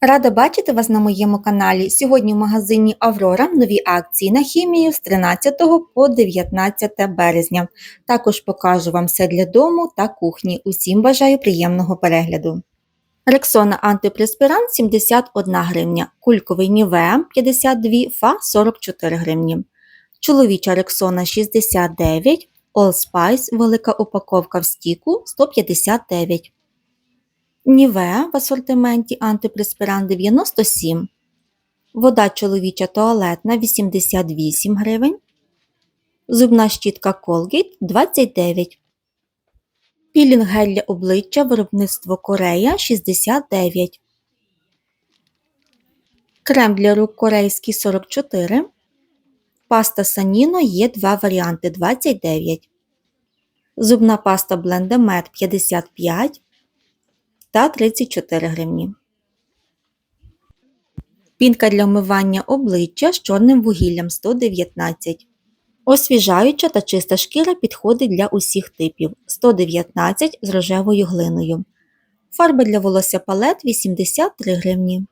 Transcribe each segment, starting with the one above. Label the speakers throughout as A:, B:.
A: Рада бачити вас на моєму каналі. Сьогодні в магазині Аврора нові акції на хімію з 13 по 19 березня. Також покажу вам все для дому та кухні. Усім бажаю приємного перегляду. Рексона антипреспірант 71 гривня, кульковий Нівеа 52, Фа 44 гривні. Чоловіча Рексона 69, All Spice велика упаковка в стіку 159. Нівеа в асортименті антипреспірант 97, вода чоловіча туалетна 88 гривень, зубна щітка Colgate 29, пілінг гель для обличчя виробництво Корея 69, крем для рук корейський 44, паста Саніно є два варіанти 29, зубна паста Blendemет 55 та 34 гривні. Пінка для вмивання обличчя з чорним вугіллям 119. Освіжаюча та чиста шкіра підходить для усіх типів 119 з рожевою глиною. Фарба для волосся палет 83 гривні.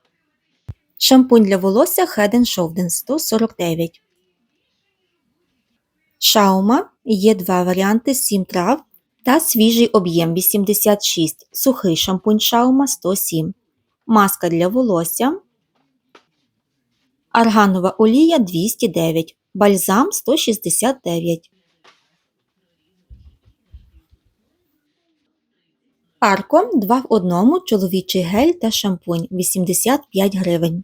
A: Шампунь для волосся Head Shoulder 149. Шаума є два варіанти 7 трав та свіжий об'єм 86, сухий шампунь шаума 107, маска для волосся, арганова олія 209, бальзам 169. Арко 2 в 1 чоловічий гель та шампунь 85 гривень.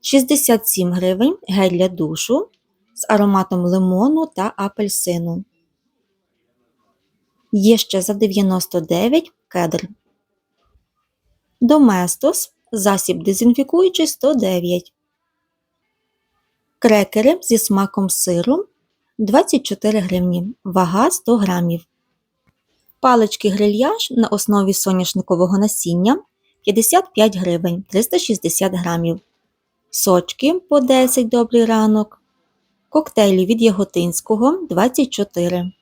A: 67 гривень гель для душу з ароматом лимону та апельсину. Є ще за 99 кедр. Доместос засіб дезінфікуючий 109. Крекери зі смаком сиру 24 гривні. Вага 100 грамів. Палички грильяж на основі соняшникового насіння 55 гривень 360 грамів. Сочки по 10 добрий ранок. Коктейлі від Яготинського 24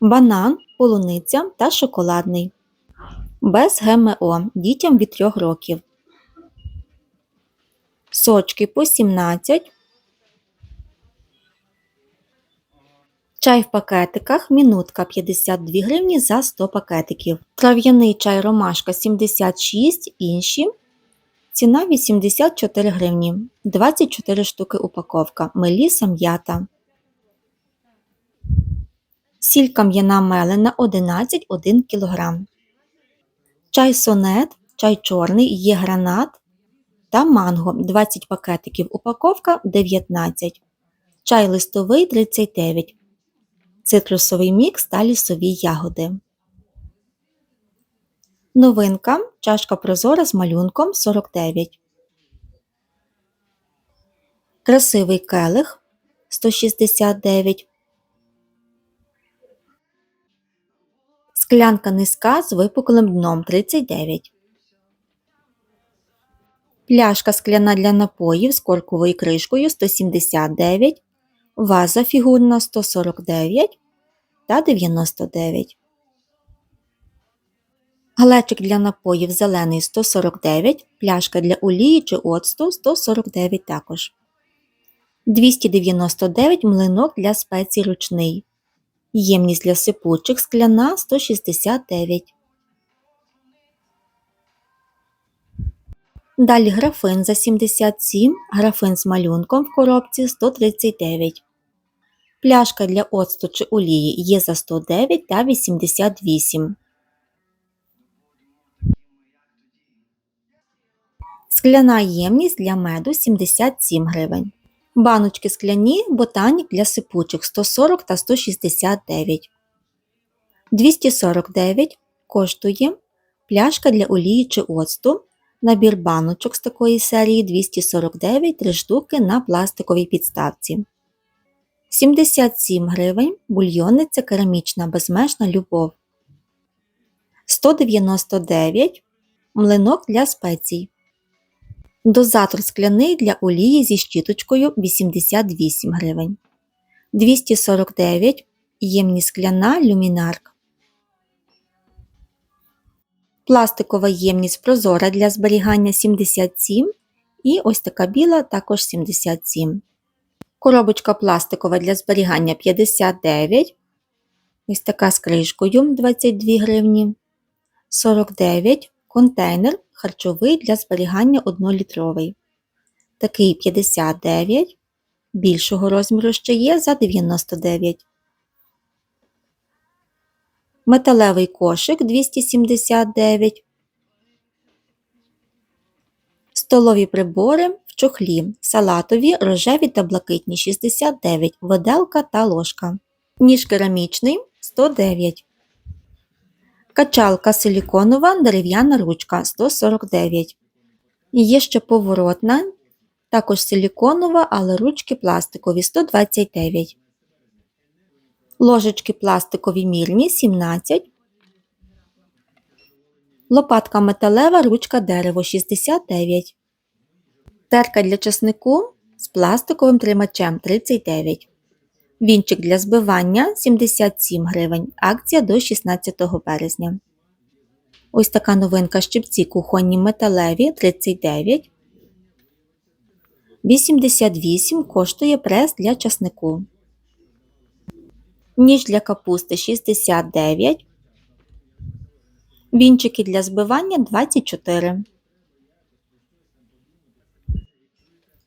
A: банан, полуниця та шоколадний. Без ГМО дітям від 3 років. Сочки по 17. Чай в пакетиках мінутка 52 гривні за 100 пакетиків. Трав'яний чай ромашка 76 інші. Ціна 84 гривні. 24 штуки упаковка. Меліса м'ята. Сіль кам'яна мелена 11 кг. Чай сонет, чай чорний, є гранат та манго 20 пакетиків упаковка 19. Чай листовий 39. Цитрусовий мікс та лісові ягоди. Новинка чашка прозора з малюнком 49. Красивий келих 169. Склянка низька з випуклим дном 39. Пляшка скляна для напоїв з корковою кришкою 179, ваза фігурна 149 та 99. Глечик для напоїв зелений 149, пляшка для олії чи оцту 149 також. 299 млинок для спецій ручний. Ємність для сипучих скляна 169. Далі графин за 77, графин з малюнком в коробці 139. Пляшка для оцту чи олії є за 109 та 88. Скляна ємність для меду 77 гривень. Баночки скляні ботанік для сипучих 140 та 169. 249 коштує пляшка для олії чи оцту. Набір баночок з такої серії 249 3 штуки на пластиковій підставці. 77 гривень бульйонниця керамічна безмежна любов. 199 млинок для спецій. Дозатор скляний для олії зі щіточкою 88 гривень. 249 ємність скляна люмінарк. Пластикова ємність прозора для зберігання 77 і ось така біла також 77. Коробочка пластикова для зберігання 59. Ось така з кришкою 22 гривні. 49. Контейнер харчовий для зберігання 1-літровий. Такий 59. Більшого розміру ще є за 99. Металевий кошик 279. Столові прибори в чохлі, салатові, рожеві та блакитні 69, виделка та ложка. Ніж керамічний 109. Качалка силіконова, дерев'яна ручка 149. Є ще поворотна, також силіконова, але ручки пластикові 129. Ложечки пластикові мірні 17. Лопатка металева, ручка дерево 69. Терка для часнику з пластиковим тримачем 39. Вінчик для збивання 77 гривень. Акція до 16 березня. Ось така новинка щипці кухонні металеві 39. 88 коштує прес для часнику. Ніж для капусти 69. Вінчики для збивання 24.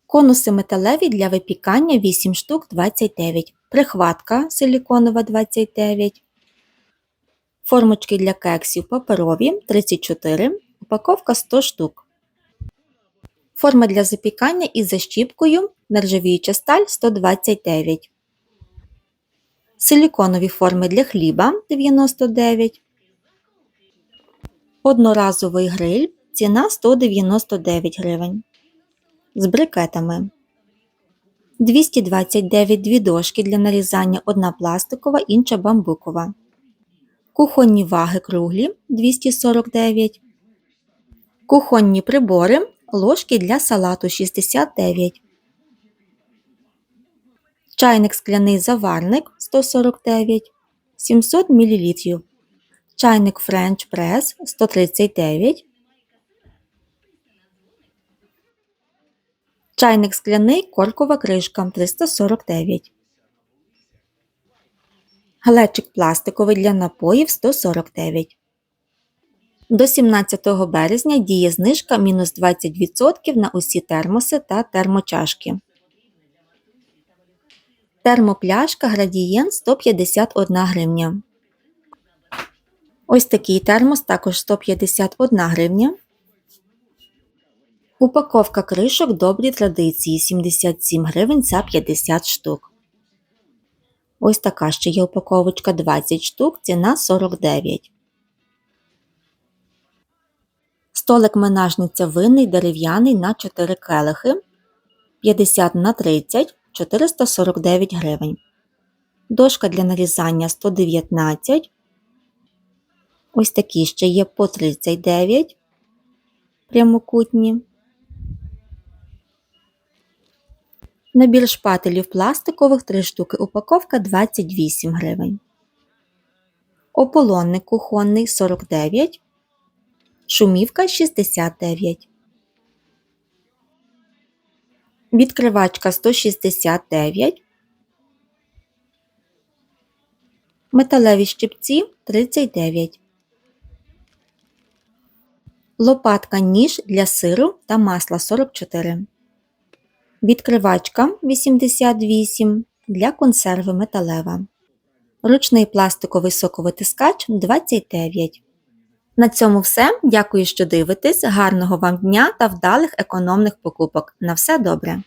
A: Конуси металеві для випікання 8 штук 29. Прихватка силіконова 29. Формочки для кексів паперові 34. Упаковка 100 штук. Форма для запікання із защіпкою нержавіюча сталь 129. Силіконові форми для хліба 99. Одноразовий гриль. Ціна 199 гривень. З брикетами. 229 дві дошки для нарізання одна пластикова, інша бамбукова. Кухонні ваги круглі 249. Кухонні прибори. Ложки для салату 69. Чайник скляний заварник 149 700 мл. Чайник French Press 139. Чайник скляний коркова кришка 349. Глечик пластиковий для напоїв 149. До 17 березня діє знижка мінус 20% на усі термоси та термочашки. Термопляшка градієнт 151 гривня. Ось такий термос також 151 гривня. Упаковка кришок добрі традиції 77 гривень за 50 штук. Ось така ще є упаковочка 20 штук, ціна 49. Столик менажниця винний дерев'яний на 4 келихи 50 на 30 449 гривень. Дошка для нарізання 119. Ось такі ще є по 39 прямокутні. Набір шпателів пластикових 3 штуки. Упаковка 28 гривень. Ополонник кухонний 49. Шумівка 69. Відкривачка 169. Металеві щипці 39. Лопатка ніж для сиру та масла 44. Відкривачка 88 для консерви металева. Ручний пластиковий соковитискач 29. На цьому все. Дякую, що дивитесь. Гарного вам дня та вдалих економних покупок. На все добре!